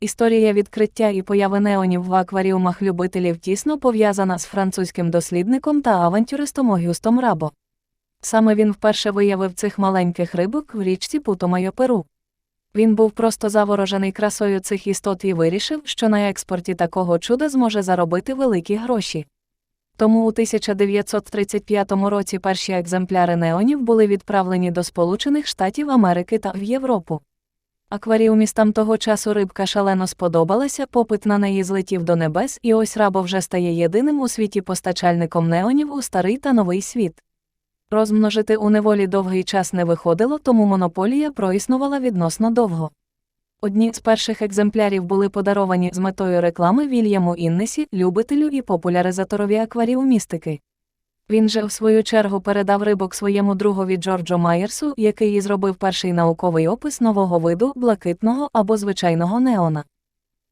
Історія відкриття і появи неонів в акваріумах любителів тісно пов'язана з французьким дослідником та авантюристом Огюстом Рабо. Саме він вперше виявив цих маленьких рибок в річці Путомайо Перу. Він був просто заворожений красою цих істот і вирішив, що на експорті такого чуда зможе заробити великі гроші. Тому у 1935 році перші екземпляри неонів були відправлені до Сполучених Штатів Америки та в Європу. Акваріумістам того часу рибка шалено сподобалася, попит на неї злетів до небес, і ось Рабо вже стає єдиним у світі постачальником неонів у старий та новий світ. Розмножити у неволі довгий час не виходило, тому монополія проіснувала відносно довго. Одні з перших екземплярів були подаровані з метою реклами Вільяму Іннесі, любителю і популяризаторові акваріумістики. Він же, в свою чергу, передав рибок своєму другові Джорджо Майерсу, який і зробив перший науковий опис нового виду блакитного або звичайного неона.